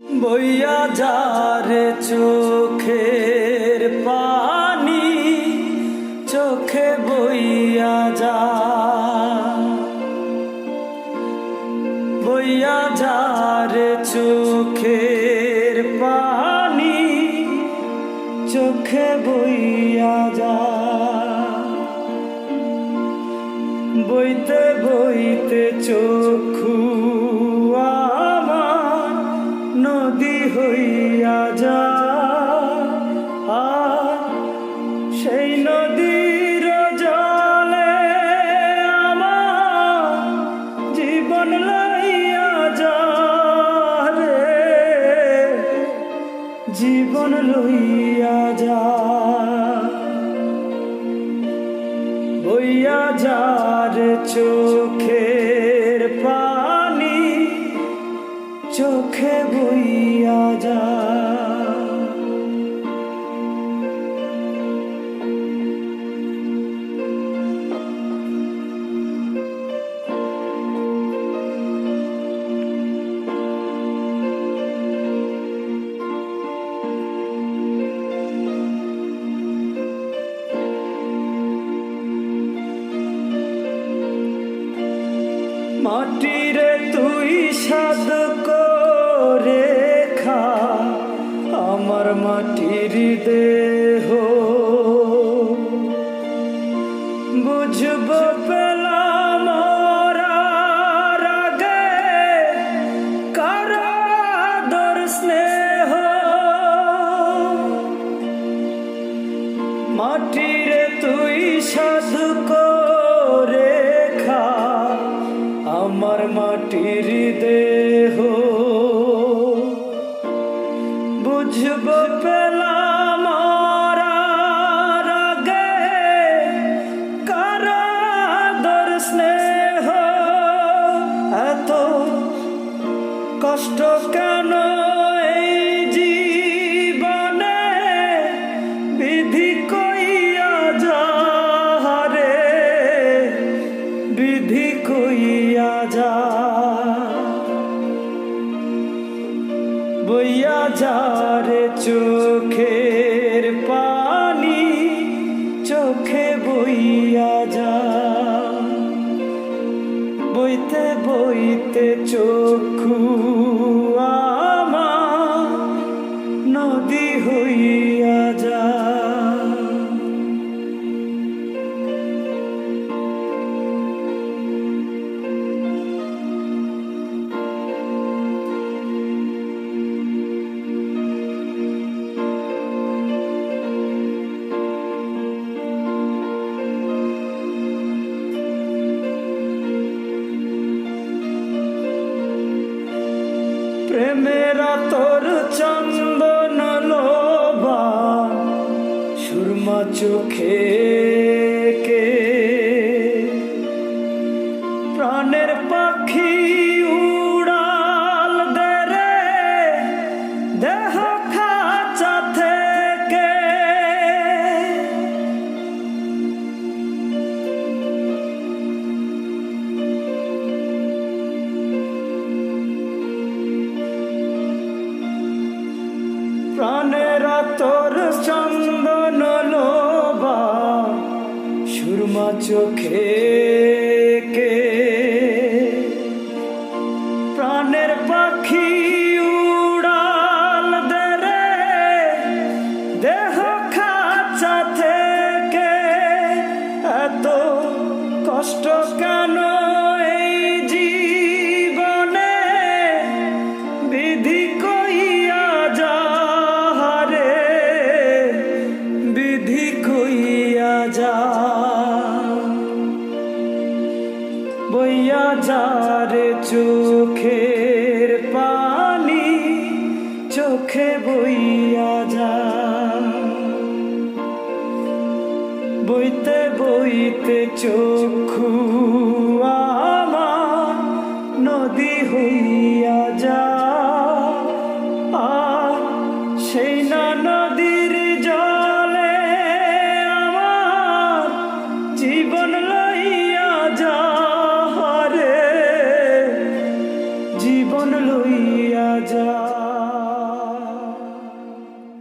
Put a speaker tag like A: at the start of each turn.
A: বইয়া যারে চোখের পানি, চোখে বইয়া যা। বইয়া যারে চোখের পানি, চোখে বইয়া যা। বইতে বইতে চক্ষু জীবন লইয়া যা। বইয়া যার চোখের পানি চোখে বইয়া যা। মাটিরে তুই সাদ করে খা আমার মাটির দেহ। বুঝব পেলাম মরার আগে কারাদর কষ্ট কেন বিধি বিধি কইয়া যা। বইয়া যা রে চোখের বইতে চক্ষু প্রেমেরা তোর চন্দন লোবা সুরমা চোখে চোখে কে? প্রাণের পাখি উড়াল দেরে দেহ খাঁচা থেকে। এত কষ্ট কেন দিয়া যার চোখের পানি চোখে বইয়া যা বইতে বইতে চক্ষু আমা নদী হইয়া